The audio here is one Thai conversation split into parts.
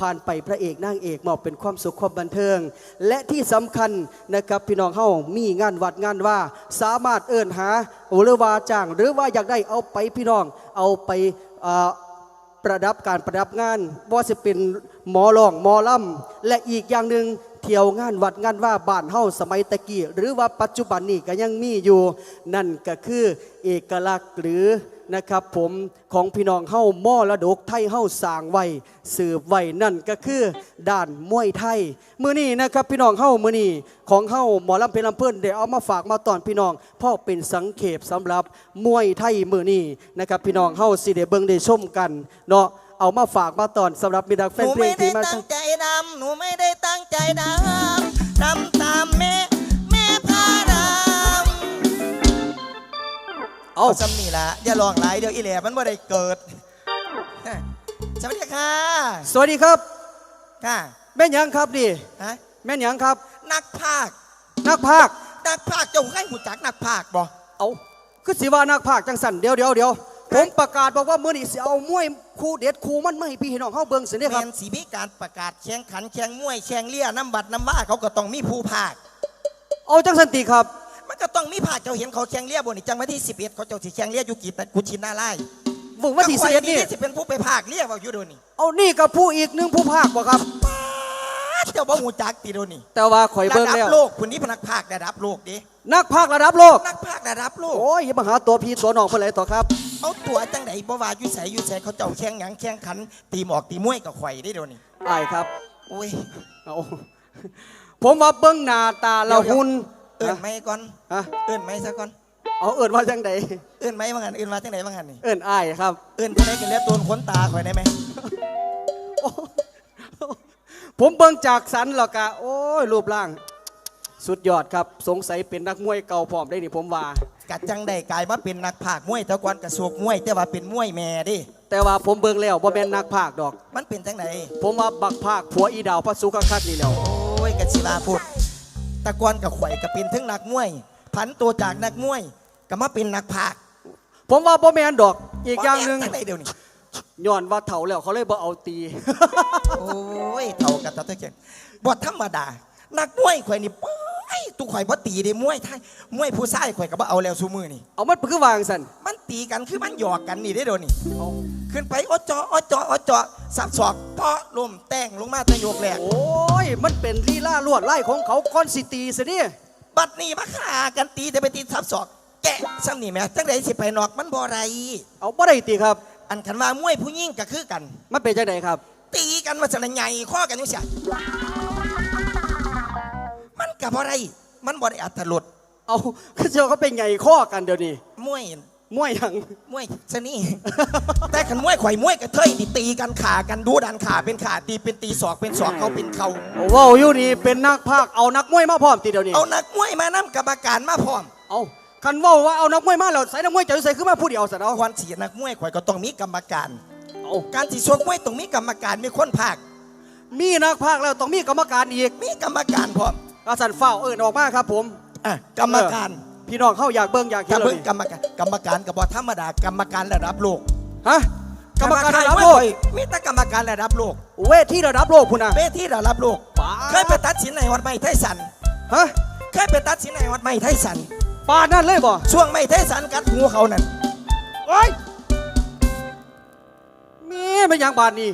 ผ่านไปพระเอกนางเอกมอบเป็นความสุขความบันเทิง และที่สำคัญนะครับพี่น้องเฮามีงานวัดงานว่าสามารถเอิ้นหาหรือว่าจ้าง หรือว่าอยากได้เอาไปพี่น้องเอาไปประดับการประดับงานว่าจะเป็นหมอลองหมอลำและอีกอย่างหนึ่งเที่ยวงานวัดงานว่าบ้านเฮาสมัยตะกี้หรือว่าปัจจุบันนี้ก็ยังมีอยู่ นั่นก็คือเอกลักษณ์หรือ นะครับผมของพี่น้องเฮามอระดกไทยเฮาสางไว้สืบไว้นั่นก็คือด้านมวยไทยมื้อนี้นะครับพี่น้องเฮามื้อนี้ของเฮาหมอลำเพลนลำเพิ่อนได้เอามาฝากมาตอนพี่น้องพ่อเป็นสังเขปสำหรับมวยไทยมื้อนี้นะครับพี่น้องเฮาสิได้เบิงได้ชมกันเนาะเอามาฝากมาตอนสำหรับมิตรแฟนนูเพลไม่งได้ที่มาตั้งใจดำหนูไม่ได้ตั้งใจดำดำตาม เอาสำนี่ละอย่าลองหลายเดี๋ยวอีแหลมมันว่าได้เกิด สวัสดีค่ะสวัสดีครับ ค่ะแม่นหยังครับนี่ฮะแม่นหยังครับ นักภาคนักภาคนักภาคเจ้าให้หูจักนักภาคบ่เอาคือสิว่านักภาคจังสันเดี๋ยวเดี๋ยวเดี๋ยวผมประกาศบอกว่ามื้อนี้สิเอามวยคู่เด็ดคู่มันมาให้พี่น้องเฮาเบิ่งสิเนี่ยแมครับนสีมีการประกาศแข่งขันแข่งมวยแข่งเลี้ยน้ำบัดน้ำว่าเขาก็ต้องมีผู้ภาคเอาจังสันติครับ มันก็ต้องมีภาคเจ้าเห็นเขาแข่งเลี้ยบนนี่จังวันที่11เขาเจ้าสิแข่งเลี้ยอยู่กี่แต่กุชินาไล่บุกวันที่สิบเอ็ดนี่สิเป็นผู้ไปภาคเลี้ยว่าอยู่โดนี่เอานี่กับผู้อีกหนึ่งผู้ภาคบ่ครับ เจ้าบ่หูจักติโดนี่แต่ว่าข่อยระเบิ่งดับแล้วโลกคุณนี่พนักภาคระดับโลกดินักภาคระดับโลกนักภาคระดับโลก โอ้ยอย่ามาหาตัวพี่ตัวน้องเพิ่นเลยต่อครับ เอาตัวจังไหนบ่ว่าอยู่ใสอยู่ใสเขาเจ้าแข่งหยังแข่งขัน ตีหมอกตีมวยกับข่อยได้โดนี่อายครับโอ้ย เอาผมว่าเบิ่งหน้าตาละหุ่น เอื้อนไหมก่อนฮะ เอื้อนไหมซะก่อนเอาเอิ้นว่าจังใดเอื้อนไหมว่างันเอื้อนว่าจังไหนว่างันนี่เอิ้นอายครับเอื้อนจังไหนกันแล้วตัวขนตาข่อยได้ไหมผมเบิ่งจากสันแล้วก็โอ้ยรูปร่าง สุดยอดครับ สงสัยเป็นนักมวยเก่าพร้อมได้นี่ผมว่า กัดจังได้กลายมาเป็นนักภาคมวยแต่ก่อนกระสวกมวย แต่ว่าเป็นมวยแม่ดิแต่ว่าผมเบิ่งแล้วบ่แม่นนักภาคดอก มันเป็นจังไหนผมว่าบักภาคผัวอีดาวพระสุกคักนี่แหล้ว โอ้ยกะศิลาพูด แต่ก่อนกับข่อยก็เป็นถึงนักมวย ผันตัวจากนักมวยก็มาเป็นนักภาคผมว่าบ่แม่นดอกอีกอย่างหนึ่งจังไหนเดี๋ยวนี้ย้อนว่าเฒ่าแล้วเขาเลยบ่เอาตี โอ้ยเท่ากับเท่าเท่าเก่งบทธรรมดา นักมวยข่อยนี่ป้า ยตุข่อยบ่ตีเด้มวยไทยมวยผู้ชายข่อยก็บ่เอาแล้วซูมือนี่ เอามันคือวางสันมันตีกันคือมันหยอกกันนี่ได้โดนนี่ เอาขึ้นไปอจออจออจอสับศอกเปาะลมแต่งลงมาแตะโยกแหลกโอ้ย มันเป็นลีลาลวดไล่ของเขาคอนสิตีซะนี่บัดนี้มาฆ่ากันตีแต่ไปตีสับศอก แกะซ้ำนี่แหม่จังไดสิไปนอกมันบ่ไรเอาบ่ได้ตีครับ อันคันว่ามวยผู้หญิงก็คือกัน มันเป็นจังไดครับ ตีกันมาสนะใหญ่ข้อกันอยู่เสีย มันกับอะไรมันบ่ได้อัตลดเอาคือเจ้าเขาเป็นไงข้อกันเดี๋ยวนี้มวยมวยหยังมวยชะนี่ แต่ขันมวยข่อยมวยกระเทยนี่ตีกันขากันดูดันขาเป็นขาตีเป็นตีศอกเป็นศอกเขาเป็นเขาเว้าวอยู่นี่เป็นนักภาคเอานักมวยมาพร้อมตีเดี๋ยวนี้เอานักมวยมานํกรรมการมาพร้อมเอาคันเว้าว่าเอานักมวยมาแล้วใส่นักมวยจะใส่ขึ้นมาผู้เดียวซะเอาวันเสียนักมวยข่อยก็ต้องมีกรรมการเอาการที่ชกมวยต้องมีกรรมการมีคนภาคมีนักภาคแล้วต้องมีกรรมการอีกมีกรรมการพร้อม อาสันฝ้าวเอิญออกมาครับ ผมอะกรรมการพี่น้องเข้าอยากเบิ่งอยากเห็จะนเลเบิ่ยงกรรมการกรรมการกับบอธรรมดากรรมการระดับโลกฮะกรรมการระดับมวยโลกข่อยมีแต่กรรมการระดับโลกเวทีระดับโลกพุ่นนะเวทีระดับโลกป๊าดเคยไปตัดสินในวัดไม้ไทสัน ฮะเคยไปตัดสินในวัดไม้ไทสัน ปานนั่นเลยบ่ช่วงไม้ไทสันกัดหูเขานั่นโอ้ยมีเป็นอย่างบาดนี้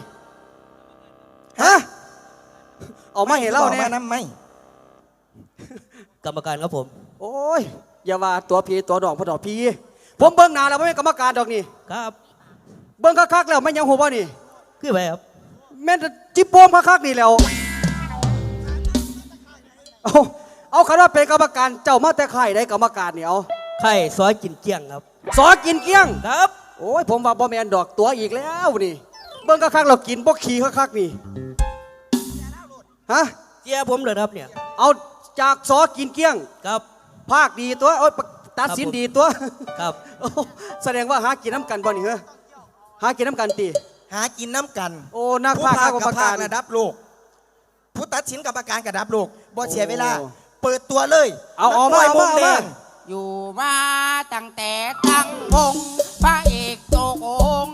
ฮะเอามาเห็นเล่าเนี่ยมานำไหม กรรมการครับผม โอ้ย อย่าว่าตัวพี่ตัวดอกพ่อดอกพี่ผมเบิ่งหน้าแล้วไม่เป็นกรรมการดอกนี่ ครับ เบิ่งคักๆแล้วไม่ยังหัวบ่นี่คือไปครับแม่นแต่จิบโปมคักๆนี่แล้ว เอาเอาคำว่าเป็นกรรมการเจ้ามาแต่ไข่ได้กรรมการเนี่ยเอาไข่ซอยกินเกี้ยงครับ สอกินเกลี้ยง ครับ โอ้ยผมว่าบ่แมนดอกตัวอีกแล้วนี่ เบิ่งคักๆเรากินบ่ขี้คักๆนี่ ฮะ เจียผมเลยครับเนี่ย เอา จากสอกินเกลี้ยง ครับ ภาคดีตัวโอ้ยตัดสินดีตัวครับโอ้แสดงว่าหากินน้ำกันบ่นี่เหรอหากินน้ำกันตีหากินน้ำกัน โอ้นักผู้ภาคภาคกรกัรบมภาการคระดับโลก ผู้ตัดสินกรรมการระดับโลกบ่เสียเวลาโอ้เปิดตัวเลย เอาเอานักมวยมามุมมาแดมางอยู่มาตั้งแต่ตั้งวงพระเอกโตโกง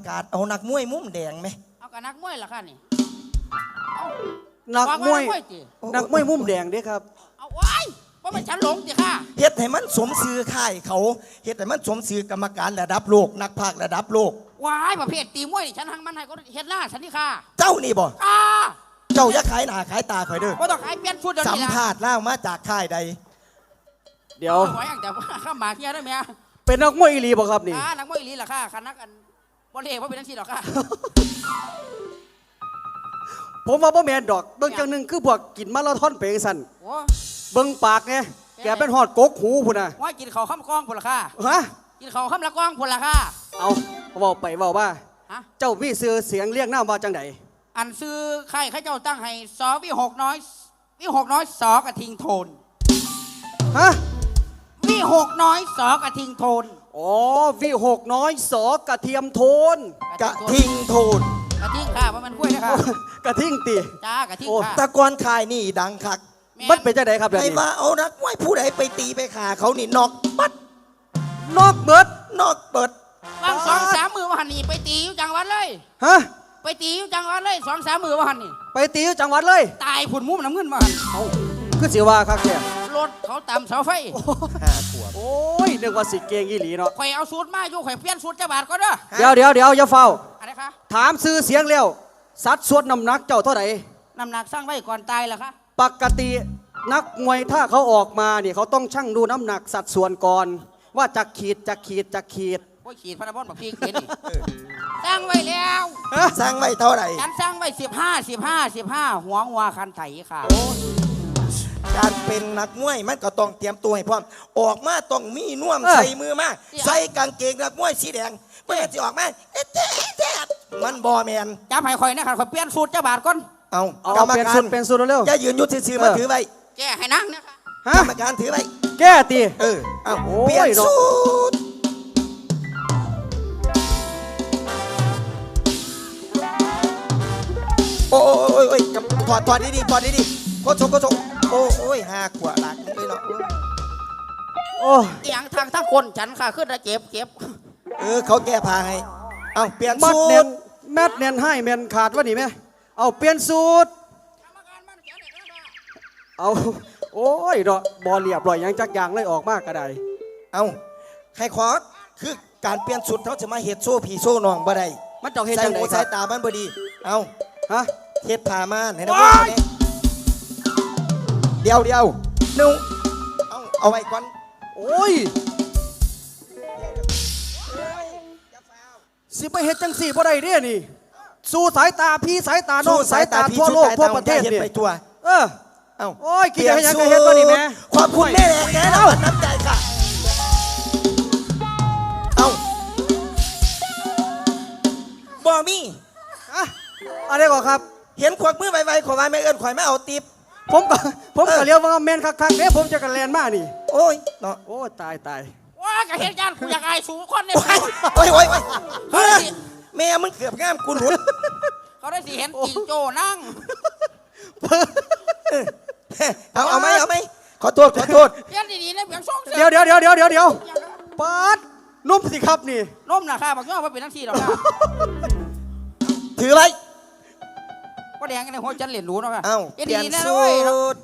ประกาศเอานักมวยมุมแดงไหมเอากับนักมวยเหรอคะนี่เอานักมวยบอกานักมวยตินักมวยมุมแดงเด้ครับ เอาไว้ว่ามันฉันหลงสิค่ะเฮ็ดให้มันสมชื่อค่ายเขาเฮ็ดให้มันสมชื่อกรรมการระดับโลก นักพากย์ระดับโลกว้ายประเภทตีมวยนี่ฉันหังมันให้ก็เฮ็ดล่าฉันนี่ค่ะเจ้านี่บ่อ่าเจ้าอย่าขายหน้าขายตาข่อยเด้อว่าต้องขายเปลี่ยนชุดเดี๋ยวสัมนี้ละภาษณ์เล่ามาจากค่ายใด เดี๋ยวไว้อย่างแต่ว่าข้ามหมากเฮียได้ไหมอะเป็นนักมวยอีหลีบ่ครับนี่อ่านักมวยอีหลีล่ะค่ะคณะกัน บอลเล่ว่าเป็นนักชีหรอกค่ะ ผมว่าบ่แม่นดอกเบิ่งจังหนึงคือพวกกินมาราธอนไปจังซั่นโอ้เบิ่งปากไงแกเป็นหอดกกหูพุ่นน่ะว่ากินเขาวข้ามกล้องพุ่นละค่ะ ฮะกินเขาวข้ามละกล้องพุ่นละค่ะ เอาเว้าไปเว้าว่า ฮะ เจ้ามีชื่อเสียงเรียกนามว่าจังไดอันซื้อใครข้าเจ้าตั้งให้สอวิหกน้อย วิหกน้อยสอกระทิงโทน ฮะ วิหกน้อยสอกระทิงโทน อ๋อวิหกน้อยสอกระเทียมโทนกะทิงโทนกระทิงค่ะเพราะมันกล้วยนะคะกระทิ่งติจ้ากระทิงโอ้ค่ะ ตะกอนค่ายนี่ดังคักแม่มันเป็นจังไดครับเดี๋ยวให้นี้มาเอานักมวยผู้ใดไปตีไปขาเขานี่นอกปัดนอกเบิดนอกเปิดวางสองสามมือว่าหันนี่ไปตีอยู่จังหวัดเลย ฮะไปตีอยู่จังหวัดเลยสองสามมือว่าหันนี่ไปตีอยู่จังหวัดเลย ตายผุนมุมน้ำเงินมาหันเอาคือสิว่าครับแก รถเขาตามเสาไฟห้าขวบโอ้ยนึกว่าสิเก่งอีหลีเนาะข่อยเอาสูตรมาอยู่ข่อยเปลี่ยนสูตรเจ้าบาทก็เด้อเดี๋ยวเดี๋ยวเดี๋ยวอย่าเฝ้าอะไรคะถามซื้อเสียงแล้วสัดส่วนน้ำหนักเจ้าเท่าไหร่น้ำหนักสร้างไว้ก่อนตายเหรอคะปกตินักมวยถ้าเขาออกมาเนี่ยเขาต้องชั่งดูน้ำหนักสัดส่วนก่อน ว่าจะขีดจะขีดจะขีดโอ้ยขีดพนันบอลแบบพี่เห็นนี่สร้างไว้แล้วฮะสร้างไว้เท่าไหร่ฉันสร้างไว้สิบห้าสิบห้าสิบห้าหัวงัวคันไถค่ะ การเป็นนักมวยมันก็ต้องเตรียมตัวให้พร้อม ออกมาต้องมีน่วมใส่มือมา ใส่กางเกงนักมวยสีแดงเมื่อจะออกมาเอ๊ะเจ๊เจ๊มันบอแมนจับให้ข่อยนะครับข่อยเปลี่ยนสูตรเจ้าบาทก่อนเอาเอากรรมเปลี่ยนกาสูรตรเป็นสูตรเร็วอย่ายืนอยุดซื่อๆมาเออ ถือไว้แกให้นั่งนะคะๆฮะกรรมการถือไว้แก้ตี เออเอาโอ้ย เปลี่ยนเนอะสูตรโอ้โอ้โอ้ยโอ้ยกับถอดถอดดีๆถอดดีๆโคชกโคชก โอ้โอ้ยหาขวหลักเลยเนาะโอ้เอียงทางทั้งคนฉันค่ะขึ้นระเจ็บเจ็บเออเขาแก้ผ้าให้เอาเปลี่ยนมัดสูเนียตนรแมดเนียนให้เมียนขาดวะนี่ไหมเอาเปลี่ยนสูตรเอาโอ้ยดอกบอเรียบร้อยหยังจักอย่างเลยออกมากก็ได้เอาให้ขอคือการเปลี่ยนสูตรเขาจะมาเฮ็ดโซ่ผีโซ่นองบ่ได้มันเจ้าเฮ็ดใส่จังหูคใส่รับตามันบ่ดี เอาฮะเฮ็ดผ้าม่านให้นักมวย เนี่ยเดี๋ยวเดี๋ยวนุ่งเอาเอาไว้ก่อนโอ้ยสิไปเฮ็ดจังสี่บ่ได้เด้นี่ สู่สายตาพี่สายตาน้องสายตาทั่วโลกทั่วประเทศเฮ็ดนี่ไปทั่วเออเอาโอ้ยกินอะไรยังก็เฮ็ดตัวนี้แม่ขอบคุณแม่แดงแกนะวันน้ำใจค่ะเอาบ่มีอะอะไรก่อนครับ เห็นขวักมือไวๆขอไว้ไม่เอิ้นข่อยไม่เอาติบ ผมก็ผมเอก็อเลี้ยวว่าแม่นคักๆเด้ผมจะกันแลนมานี่ โอ้ยเนาะโอ้ตายตายว้ากระเฮ็ดยานกูอยากอายสูงคนเนี่ยโอ้ยโอ้ยโอ้ยเขาเฮ้ได้ยสิแม่มึงเกือบงามกูหลุดเขาได้สิเห็นจิงโจ้นั่งเอาเอาไหมเอาไหมขอโทษขอโทษเปลี่ยนดีๆนะเปลี่ยนช่องเสีเดี๋ยวเดี๋ยวเดี๋ยวเดี๋ยวเดี๋ยวเดี๋ยวปาดนุ่มสิครับนี่นุ่มนะค่ะบอกย่อว่าเป็นนักขี่หรอกค่ะถือไว้ ว่าแดงกันในหัวจันเหรียญรู้เนาะค่ะเอาเปลี่ยนเปลี่ยนดีๆนะสูเว้ยเนาะตร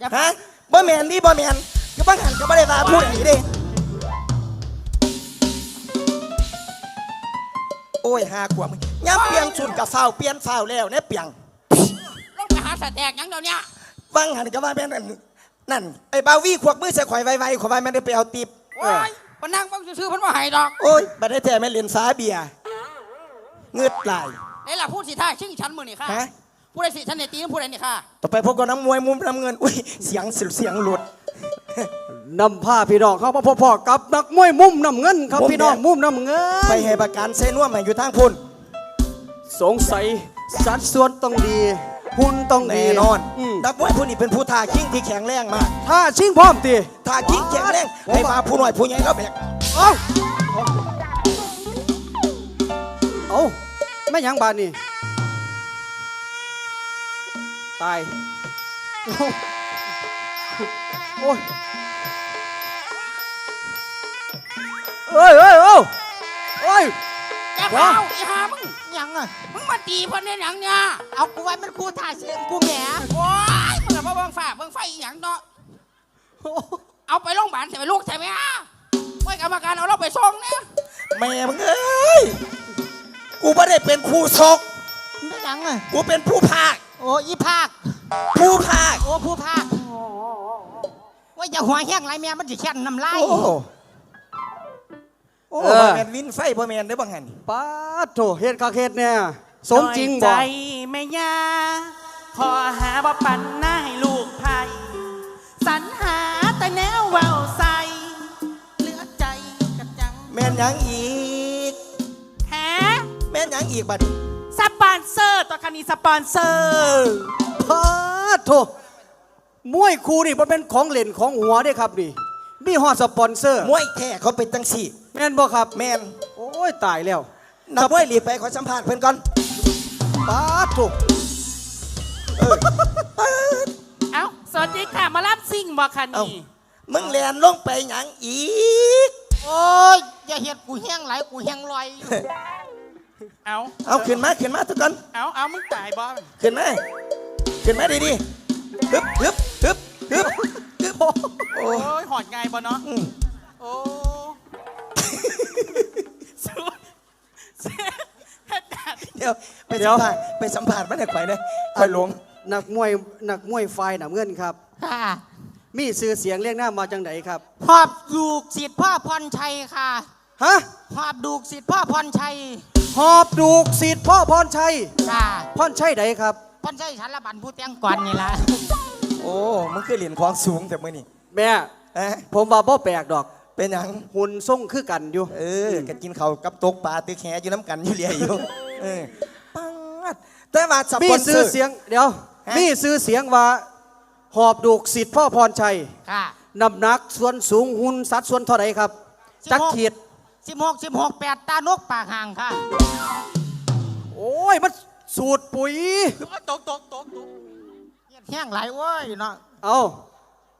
อย่าฮะบ่แมนนี่บ่แมนก็บ้างหันก็บ่ได้มาพูดอย่างนี้เด้โอ้ยหาขวบมึงย้ำเปลี่ยนชุดกับเฝ้าวเปลี่ยนเฝ้าวแล้วเนี่ยเปลี่ยนลงไปหาสแต็กหยังเดี๋ยวนี้บางหันก็ว่าแม่นนั่นนั่นไอ้บาวี่ขวกมือใส่ข่อยไวๆขอยไว้มันได้ไปเอาติบว้ายมานั่งเบังซื่อๆเพิ่นบ่ให้ดอกโอ้ยบัดได้แท้แม่เล่นสาเบียร์เงืดไหลายนี่ล่ะพูดสิท่าชิงฉันมื้อนี่ค่ะฮะ ผู้ใดสิฉันได้ตีผู้ใดนี่ค่ะ ต่อไปพบกับน้ำมวยมุมน้ำเงิน อุ้ย เสียงสิเสียงหลุด นำผ้าพี่น้องเข้ามาพอๆกับนักมวยมุมน้ำเงินครับมุมพี่น้องแดงมุมน้ำเงินไปให้ประกันเซน่วมให้อยู่ทางพุ่น สงสัยสัดส่วนต้องดี หุ่นต้องดีแน่นอน มนักมวยผู้นี้เป็นผู้ทาคิงที่แข็งแรงมากถ้าชิงพร้อมตีทาคิงแข็งแรงให้มาผู้หน่อยผู้ใหญ่ก็แบก เอ้าเอ้า ไม่หยังบานนี่ตาย โอ้โอ้ยเอ้ยเอ้ยเอ้าเอ้ยแกเฝ้าอีหามึงยังอะมึงมาตีเพิ่นได้หยังเนี่ยเอากูไว้มันกูถ่ายเสียงกูแหมโอ้ยมึงน่ะบ่เบิ่งฟ้าเบิ่งไฟอีหยังเนาะเอาไปโรงพยาบาลใส่ไปลูกใส่ไหมอะโอ้ยกรรมการเอาเราไปส่งเนี่ยแม่มึงเอ้ย กูไม่ได้เป็นผู้ชก ไม่ยังอะกูเป็นผู้ภาค โอ้อีภาค ผู้ภาค โอ้ผู้ภาคว่าอย่าหัวแห้งไรแม่มันจะแค่นน้ำลายโอ้โหโอ้เออ บ่แมนวินไฟบ่แมนได้อบังหันป้าดโถเฮ็ดคาเฮ็ดเนี่ยสมจริงใจบ่แม่ยาขอหาบ่ปันหน้าให้ลูกไผ่สรรหาแต่แนวเว้าใส่เหลือใจกับจัง แม่นหยังอีกหาแม่นห ยังอีกบัดสปอนเซอร์ตัวคันนี้สปอนเซอร์ป้าโถมวยครูนี่บ่เป็นของเล่นของหัวเด้ครับนี่มีฮอดสปอนเซอร์มวยแท้เขาเป็นจังสี่ แม่นบ่ครับ แม่นโอ้ยตายแล้วนักมวยหลีไปขอสัมภาษณ์เพิ่อนก่อนป้าโถเอ้าสวัสดีค่ะมารับซิ่งบ่คันนี้มึงแลนลงไปหยังอีก โอ้ยอย่าเห็ดกูแห้งไหลกูแห้งลอยอยู่ เอาเอาขึ้นมาขึ้นมาทุกคนเอาเอามึงตายบ่ขึ้นมาขึ้นมาดีๆฮึบฮึบฮึบฮึบฮึบโอ้โอ้ยหอดไงบ่เนาะอืมโอ้สู้เสียเฮ็ดการเดี๋ยวไปสัมภาษณ์ไปสัมภาษณ์มาได้ข่อยนะข่อยหลงนักมวยนักมวยฝ่ายน้ำเงินครับค่ะมีชื่อเสียงเรียกหน้ามาจังไดครับหอบดูกสิทธิ์พ่อพรชัยค่ะฮะหอบดูกสิทธิ์พ่อพรชัย หอบดูกสิทธิ์พ่อพรชัยค่ะพรชัยใดครับพรชัยฉันละบันผู้เตียงก่อนนี่ละโอ้มึงคือเหรียญของสูงแต่มื่อนี่แม่ เอ๊ะผมว่าบ่แปลกดอก เป็นหยังหุ่นทรงคือกันอยู่เออกันกินเขาวกับตกปลาตึกแหอยู่น้ำกันอยู่เรียอยู่เออปังดแต่ว่าสมีปอนเซชื่ออร์ เสียงเดี๋ยวฮะ มีชื่อเสียงว่า หอบดูกสิทธิ์พ่อพรชัยค่ะ น้ำหนักส่วนสูงหุ่นสัดส่วนเท่าไหร่ครับ16จักขีด สิบหกสิบหกแปดตานกปากห่างค่ะ โอ้ย มันสูตรปุ๋ย ตกตกตกตกเฮ็ดแห้งไหลเว้ยเนาะเอา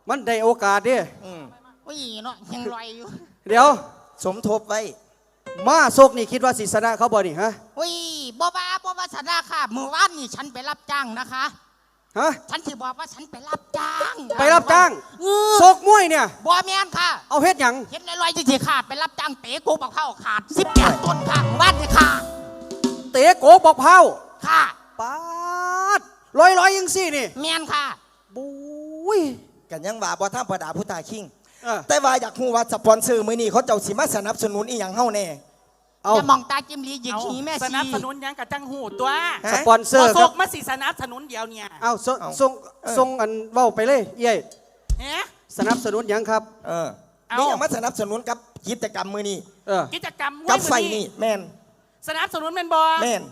มันได้โอกาสดิอืมอุ้ยเนาะแห้งลอยอยู่เดี๋ยว สมทบไว้ มาโซกนี่คิดว่าสิชนะเขาบ่นี่ฮะ อุ้ยบ่บาบ่บาสนาค่ะเมื่อวานนี่ฉันไปรับจ้างนะคะ ฮะ ฉันที่บอกว่าฉันไปรับจ้างไปรับจ้าง เออโซกมวยเนี่ยบ่แมนค่ะ เอาเฮ็ดหยัง เห็นลอยๆจริงๆค่ะ ไปรับจ้างเตะกูบอกเข้าขาดสิบแปดต้นค่ะเมื่อวานนี่ค่ะ เตะโกบอกเผาค่ะ ปาดลอยลอยๆยังสี่นี่แมนค่ะ บุ้ย กันยังว่าบ่ท่าประดาผู้ตาคิง เออ แต่ว่าอยากฮู้ว่าสปอนเซอร์มื้อนี้เขาเจ้าสิมาสนับสนุนอีหยังเฮาแน่ เอา จะมองตาจิ้มลีหยิกเอาหีแม่สชีนับสนุนหยังกับจังหูตัวฮะสปอนเซอร์พคส่รับงมาสิสนับสนุนเดียวเนี่ยเอาส่งเอาส่งเออ ส่งอันเว้าไปเลยเย้ยเอ๊ะสนับสนุนหยังครับ เออเอานี่ยังมาสนับสนุนกับกิจกรรมมื้อนี้เออ กิจกรรมมวยกับไฟมื้อนี่แม่นสนับสนุนแม่นบอแม่น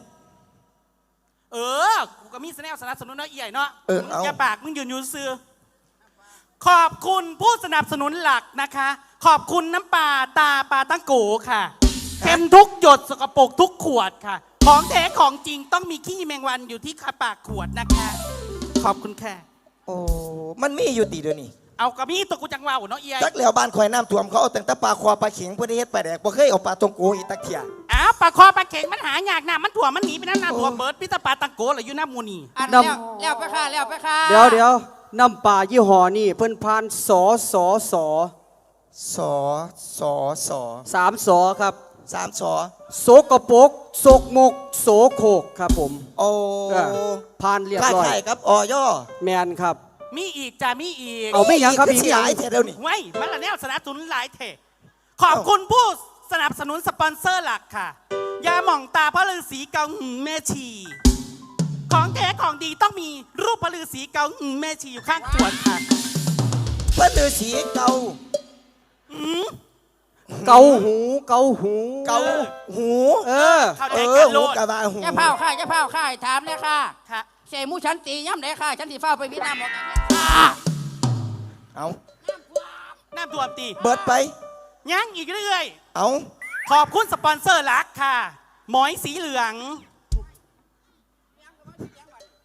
เออกูก็มีสแนลสนับสนุนเนาะเอี่ยเนาะเออเอา อย่าปากมึงยืนอยู่ซื่อขอบคุณผู้สนับสนุนหลักนะคะ ขอบคุณน้ำปลาตาปลาตั้งโกค่ะ เค็มทุกหยดสกปรกทุกขวดค่ะ ของแท้ของจริงต้องมีขี้แมงวันอยู่ที่ขาปากขวดนะคะ ขอบคุณค่ะ โอ้มันมีอยู่ติเดี๋ยวนี้เอากระมี่ตัวกูจังว่าวเนาะเอี่ยจักแล้วบ้านข่อยน้ำท่วมเขาเอาแต่งแต่ปลาควาปลาเข็งเพื่อได้เฮ็ดปลาแดกบ่เคยเอาปลาตองโกอีตักเทียอ้าวปลาคอปลาเข็งมันหายากนะมันถ่วมมันหนีไปนั่นน้ำถ่วมเบิร์ดพิษปลาตังโกเหรืออยู่หน้ามูนีอันดำแล้วแล้วไปค่ะแล้วไปค่ะเดี๋ยวเดี๋ยวน้ำป่ายี่ห้อนี่เพิ่นพานสอสอสอสอสอสอสามสอครับ สามสอโสกปรกโสกมกโสโครกครับผมโอ้เออพานเรียบค่าร้อยไข่ครับออย่อแมนครับ มีอีกจ้ามีอีกเอาไม่ยังครับคือีกสิไม่หยังลายเท่าเดียวนี่ ไว้มันละแนวสนับสนุนหลายเทขอบคุณผู้สนับสนุนสปอนเซอร์หลักค่ะ ยาหม่องตาพระฤาษีเกาหึงแม่ชี ของแท้ของดีต้องมีรูปพระฤาษีเกาหึงแม่ชีอยู่ข้างขวดค่ะเพื่อนฤาษีเกา เกาหู เกาหู เกาหู เออ เข้าเอใจอกันหูโลดกะบาหู จะเผาค่ะจะเผาค่ะถามเลยค่ะค่ะเสยหมูฉันตีย่ำไหนค่ะ ฉันสิเฝ้าไปพิจารณาบอกกันเนี่ยค่ะเอาน้ำท่วมตีเบิดไป ยังอีกเรื่อย เอาขอบคุณสปอนเซอร์หลักค่ะ หมอยสีเหลือง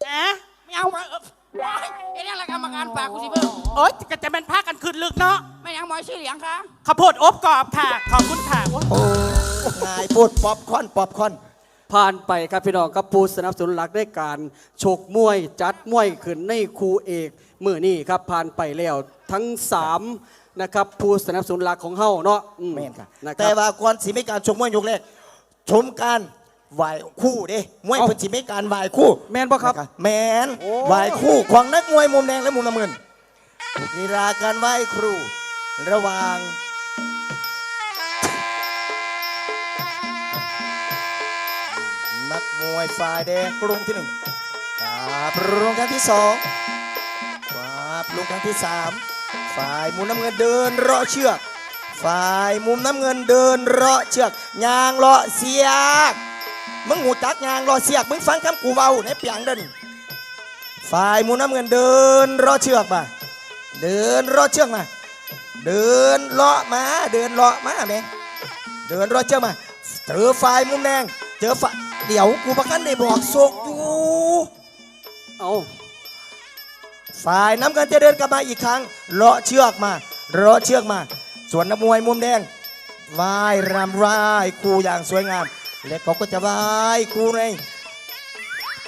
แอะไม่เอาเออ ว้ายไอ้เนี่ยละกรรมการปากกูสิเพิ่มโอ๊ยก็จะเป็นผ้ากันคืนลึกเนาะไม่ยังหมอยชื่อเหลียงค่ะข้าวโพดอบกรอบค่ะ ขอบคุณค่ะโอ๊ยโอ้นายพูดป๊อปคอร์นป๊อปคอร์นผ่านไปครับพี่น้องกับผู้สนับสนุนหลักได้การชกมวยจัดมวยขึ้นในครูเอกมือนี่ครับผ่านไปแล้วทั้ง3นะครับผู้สนับสนุนหลักของเฮาเนาะอืแม่นค่ะ นะคแต่รับว่าก่อนสิมีการชมมวยยกแรกชมการ ไหวคู่เด้มวยเอ้าเพิ่นสิมีการไหวคู่แม่นบ่ครับ นะแมนโอ้ ไหวคู่ของนักมวยมุมแดงและมุมน้ำเงินลีลาการไหวครู ระหว่าง นักมวยฝ่ายแดงกรุงที่หนึ่งครับลงครั้งที่สองครับลงครั้งที่สามฝ่ายมุมน้ำเงินเดินเลาะเชือก ฝ่ายมุมน้ำเงินเดินเลาะเชือกยางเลาะเสียก มึงหูจักยางเลาะเสียกมึงฟังคำกูเบาในเปียงเดินฝ่ายมุมน้ำเงินเดินเลาะเชือกมา เดินเลาะเชือกมา เดินเลาะมา เดินเลาะมาแม่งเดินเลาะเชือกมา เจอฝ่ายมุมแดงเจอฝ่ายเดี๋ยวกูประกันได้บอกโศกอยู่เอาฝ่ายน้ำเงินจะเดินกลับมาอีกครั้งเลาะเชือกมาเลาะเชือกมา ส่วนนักมวยมุมแดงว่ายรำว่ายคู่อย่างสวยงาม และเขาก็จะว่ายคู่ใน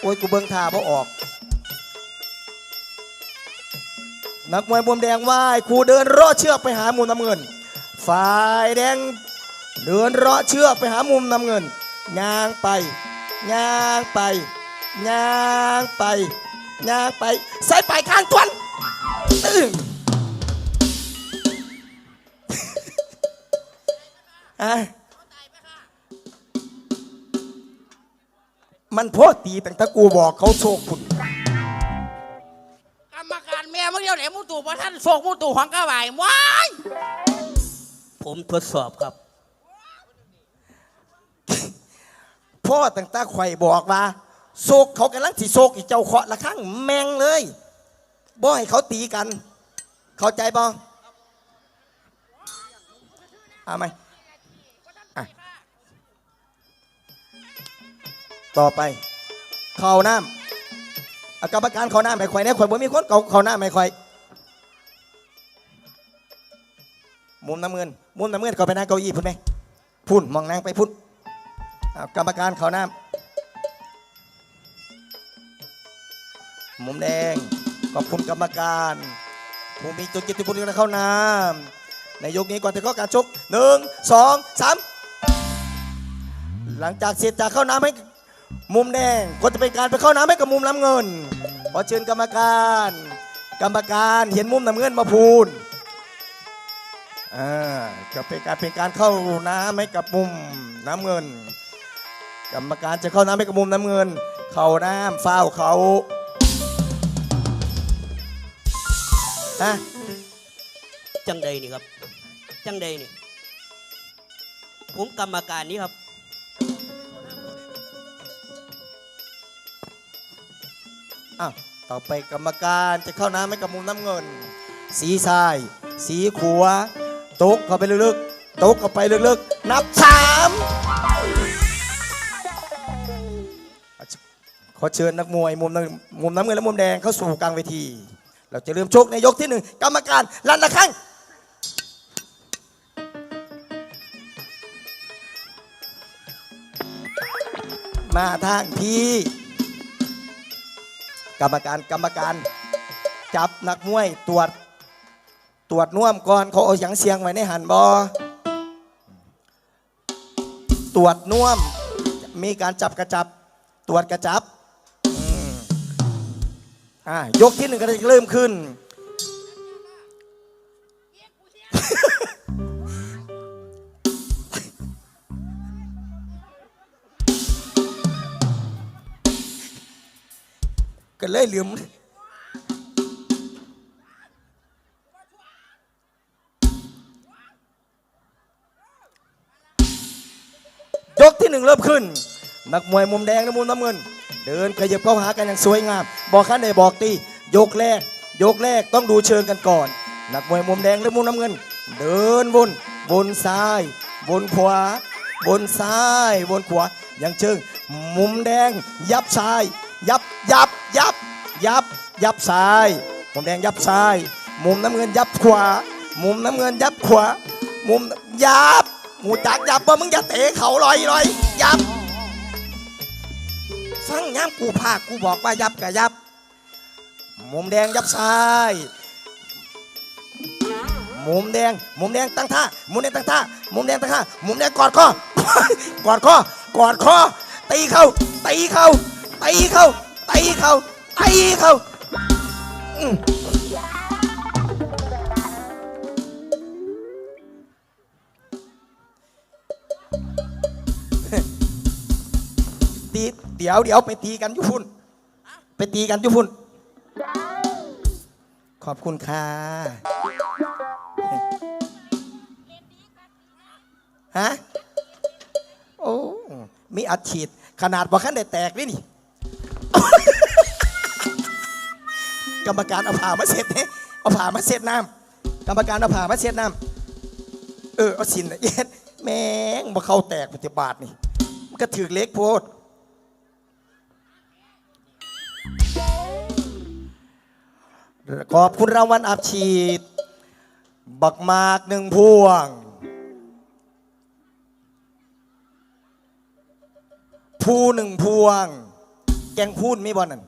โอ้ยกูเบิ่งท่าบ่ออก นักมวยมุมแดงว่ายครูเดินเลาะเชือกไปหามุมน้ำเงิน ฝ่ายแดง เดินเลาะเชือกไปหามุมน้ำเงินย่างไปย่างไปย่างไปย่างไปใส่ไปข้างตวนตึ้งอะ มันโพดตีตั้งแต่กูบอกเขาโชคคุณกรรมการแม่มึงเดียวไหนมึงตู่พระท่านโศกมึงตู่ของกระไหวว้ายผมทดสอบครับ พ่อตั้งแต่ข่อยบอกว่าโศกเขากำลังสิโศกอีเจ้าเคาะละครั้งแมงเลยบ่ให้เขาตีกัน เข้าใจบ่เอาไหม ต่อไป เข้าน้ำกรรมการเข้าน้ำไม่ข่อยแน่ข่อยบ่มีคนเก่าเข้าน้ำไม่ข่อยมุมน้ำเงินมุมน้ำเงินเขาไปนั่งเก้าอี้พุ่นไหมพุ่นมองนางไปพุ่นกรรมการเขาน้ำมุมแดงขอบคุณกรรมการผู้มีตัวเกียรติคุณเข้าน้ำในยกนี้ก่อนจะเข้าการชกหนึ่งสองสามหลังจากเสร็จจากเข้าน้ำให้ มุมแดงก็จะเป็นการไปเข้าน้ำให้กับมุมน้ำเงิน ขอเชิญกรรมการ กรรมการเห็นมุมน้ำเงินมาพูนอ่าก็เป็นการเป็นการเข้าน้ำให้กับมุมน้ำเงิน กรรมการจะเข้าน้ำให้กับมุมน้ำเงิน เข้าน้ำเฝ้าวเขาฮะจังใดนี่ครับ จังใดนี่ผมกรรมการนี้ครับ อ้าวต่อไปกรรมการจะเข้าน้ำให้กับมุมน้ำเงิน สีซ้าย สีขัวาตกเข้าไปลึกๆตกเข้าไปลึกๆ นับสามขอเชิญนักมวยมุมน้ำมุมน้ำเงินและมุมแดงเข้าสู่กลางเวที เราจะเริ่มชกในยกที่หนึ่งกรรมการลันละครั้งมาทางที่ รรมการกรรมการ จับนักมวยตรวจ ตรวจน่วมก่อนเขาเอาอยังเสียงไว้ในหันบอตรวจน่วม มีการจับกระจับ ตรวจกระจับอืมอ่ายกที่หนึ่งก็จะเริ่มขึ้น ก็เลยลืมยกที่หนึ่งเริ่มขึ้น นักมวยมุมแดงและมุมน้ำเงิน เดินขยับเข้าหากันอย่างสวยงาม บอกขั้นใดบอกตียกแรก ยกแรกต้องดูเชิงกันก่อน นักมวยมุมแดงและมุมน้ำเงิน เดินวนบนซ้ายบนขวาบนซ้ายบนขวาอย่างเชิง มุมแดงยับซ้าย ยับ ยับซ้ายมุมแดงยับซ้าย มุมน้ำเงินยับขวา มุมน้ำเงินยับขวา มุมยับหูจักยับว่ามึงอย่าเตะเขาลอยลอยยับฟังย้ำกูภาคกูบอกว่ายับกับยับ มุมแดงยับซ้าย มุมแดง มุมแดงตั้งท่า มุมแดงตั้งท่า มุมแดงตั้งท่า มุมแดงกอดคอกอดคอกอดคอตีเข้าตีเข้าตีเข้าตีเข้า ตีเขาอืมตีเดี๋ยวเดี๋ยวไปตีกันอยุพุ่น ไปตีกันอยุพุ่น ขอบคุณค่ะฮะโอ้ มีอัดฉีดขนาดบ่ขั้นได้แตกนี่นี่ กรรมการเอาผ่ามาเสร็จเนี่ยเอาผ่ามาเสร็จน้ำกรรมการเอาผ่ามาเสร็จน้ำเออเอาสินนะเย็ดแม่งมาเข้าแตกปฏิบาทนี่มันก็ถือเล็กโพดขอบคุณรางวัลอับฉีด บักมากหนึ่งพวง ผู้หนึ่งพวง แกงพูดไม่บอลนั่น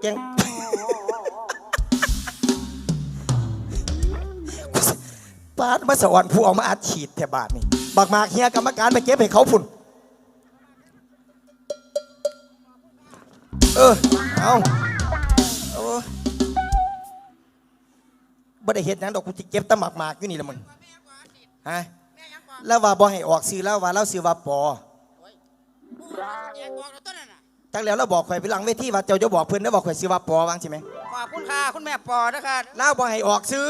แกง ปาดมาสวรรค์ผู้ออกมาอัดฉีดแถบาทนี่บักมากเฮียกรรมการไปเก็บให้เขาพุ่น เออ เอาเอาบ่ได้เห็ดหยังดอกกูจะเก็บตะหมากหมากอยู่นี่ละมึงฮะแล้วว่าบ่ให้ออกซื้อแล้วว่าเราซื้อว่าปอ จักแล้วเราบอกข่อยไปหลังเวทีว่าเจ้าจะบอกเพิ่นแล้วบอกข่อยซื้อว่าปอวางใช่ไหมขอบคุณค่ะคุณแม่ปอนะคะแล้วบ่ให้ออกซื้อ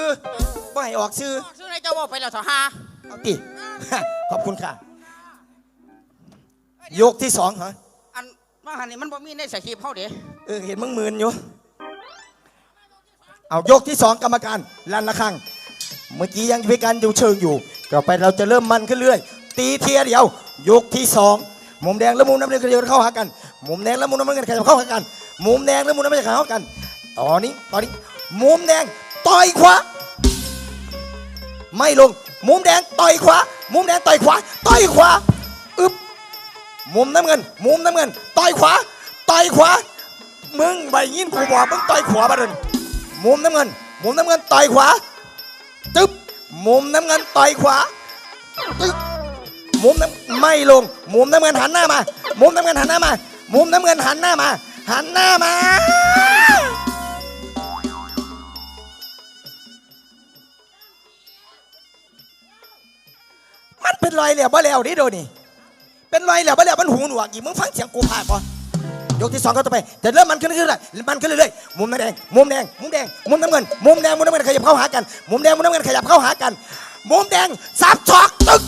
บ่ให้ออกซื้อซื้อในเจ้าบอกไปแล้วสอหาเอาติขอบคุณค่ะ ยกที่สองเหรออันว่าหันนี่มันบ่มีในสคริปต์เฮาเด้เออเห็นมึงมืนอยู่เอายกที่สองกรรมการลันละครังเมื่อกี้ยังพิการดูเชิงอยู่ต่อไปเราจะเริ่มมันขึ้นเรื่อยตีเทียเดียวยกที่สองมุมแดงและมุมน้ำเงินขยับเข้าหากัน มุมแดงและมุมน้ำเงินขยับเข้ากัน มุมแดงและมุมน้ำเงินขยับเข้ากัน ตอนนี้ตอนนี้ มุมแดงต่อยขวา ไม่ลง มุมแดงต่อยขวา มุมแดงต่อยขวา ต่อยขวา อึบมุมน้ำเงิน มุมน้ำเงิน ต่อยขวา ต่อยขวา มึงใบยินกูบอกมึงต่อยขวาบ้าเดินมุมน้ำเงิน มุมน้ำเงินต่อยขวา ตึ๊บ มุมน้ำเงินต่อยขวา ตึ๊บ มุมน้ำไม่ลง มุมน้ำเงินหันหน้ามา มุมน้ำเงินหันหน้ามา มุมน้ำเงินหันหน้ามา หันหน้ามา มันเป็นรอยเหลี่ยบ่แล้วดิโดนี่ เป็นรอยเหลี่ยบ่แล้วมันหูหนวกอีกมึงฟังเสียงกูพากบ่ยกที่สองก็ต่อไปจะเริ่มมันขึ้นเรื่อยๆมันขึ้นเรื่อยๆมุมแดง มุมแดง มุมแดง มุมน้ำเงิน มุมแดง มุมน้ำเงินขยับเข้าหากัน มุมแดง มุมน้ำเงินขยับเข้าหากัน มุมแดงสับช็อกตึก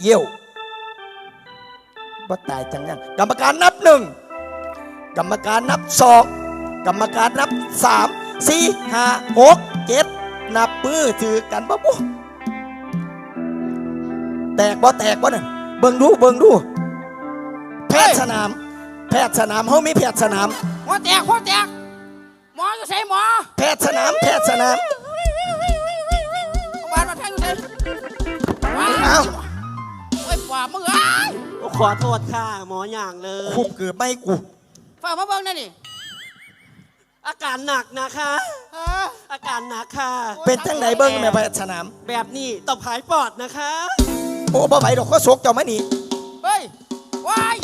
เยี่ยว บ่ตายจังยังกรรมการนับหนึ่งกรรมการนับสองกรรมการนับสามสี่ห้าหกเจ็ดนับมือถือกันบ่ปุ๊แตกบ่แตกบ่นั่นเบิ่งดูเบิ่งดูแพทย์สนาม แพทย์สนามเขามีแพทย์สนามหัวแตกหัวแตกหมออยู่ไสหมอ แพทย์สนามแพทย์สนามบ้านมาแทงอยู่ไสว้าเอาโอ้ยปอบมึงเอ้ย ขอโทษค่ะ หมออย่างเลย คุบเกือบไม่กูฝากมาเบิ่งนั่นนี่อาการหนักนะคะเอออาการหนักค่ะ เป็นทั้งไหนเบิ้งแม่แพทย์สนามแบบนี้ต้องผายปอดนะคะ โอ้บ่ไหวดอกก็สกเจ้ามานี่เฮ้ยว้าย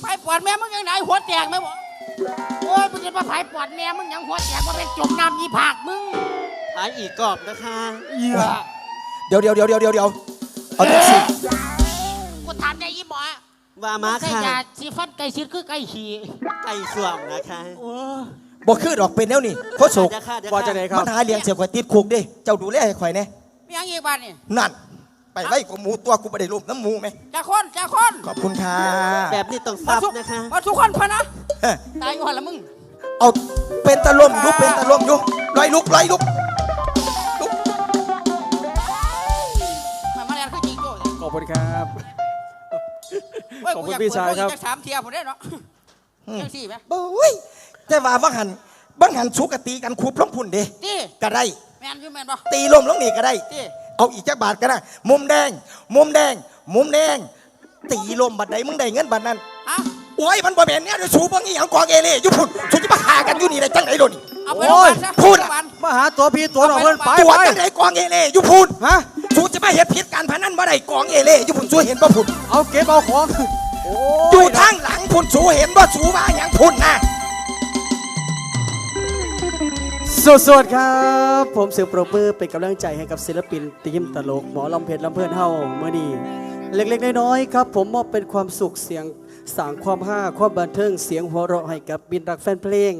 ไปปอดแม่มึงยังไหนหัวแตกไหมบ่โอ้ยมึงจะมาผายปอดแม่มึงยังหัวแตกมาเป็นจมน้ำยีผากมึงผายอีกกรอบนะคะ เดี๋ยวเดี๋ยวเดี๋ยวเดี๋ยวเดี๋ยวเดี๋ยวเอาจังสิกูถามได้ยี่หมอ ว่ามาใส่ค่ะยาสีฟันไก่ชิดคือไก่ขี่ไก่ส่วมนะคะบ่คือดอกเป็นแนวนี่โคตรโศกเดี๋ยวค่ะเดี๋ยวว่าจะค่ะไหนคมัรับนหาเลี้ยงเสียข่อยติดคุกเด้เจ้าดูแลให้ข่อยแน่มีอย่างอีกบ้านนี่นั่น ไปไว้กับหมูตัวกูบ่ได้รูปน้ำหมูไหมจะคนจะคนขอบคุณค่ะแบบนี้ต้องซับนะคะ มาทุกคนพะนะเอ้อตายอยู่หันละมึงเอาเป็นตะลมยุบเป็นตะลมยุบลอยลุกลอยลุกลุกมามาแล้วคือจริงโจ้เลยขอบคุณครับ เว้ยขอบกูคุณอยากพี่ชายครับเปิดโลกอีกจักสามเทียผมได้เนาะยังสี่ไหมโอ้ยแต่ว่าบังหันบังหันสุกตีกันคูบลงพุ่นเด้ที่ก็ได้ แมนอยู่แมนปะตีลมลงนี่ก็ได้ที่เอาอีกจักบาทก็ได้มุมแดง มุมแดง มุมแดง ตีลมบัดใดมึงได้เงินบัดนั้นฮะโอ้ยมันบ่แม่นเนี่ยเดี๋ยวสูบังอีหยังกองเอเล่อยู่พุ่นสุดจะมาหากันอยู่นี่ได้จังไหนโดนนี่เอาไปโรงพยาบาลซะพูดโรงพยาบาลมาหาตัวพี่ตัวน้องเพิ่นไปตัวไปจังไหนกองเอเล่อยู่พุ่นฮะ สูจะมาเฮ็ดผิดการพนันบ่ได้กองเอเล่อยู่พุ่นสูเห็นบ่พุ่นเอาเก็บเอาของโอ้อยู่ทางหลังพุ่นสูเห็นบ่สูว่าหยังพุ่นนะสดๆครับ ผมเสือปรบมือเป็นกำลังใจให้กับศิลปินทีมตลกหมอลำเพชรลำเพื่อนเฮาเมื่อนี้เล็กๆน้อยๆครับ ผมมอบเป็นความสุขเสียงสร้างความห้าความบันเทิงเสียงหัวเราะให้กับบินรักแฟนเพลง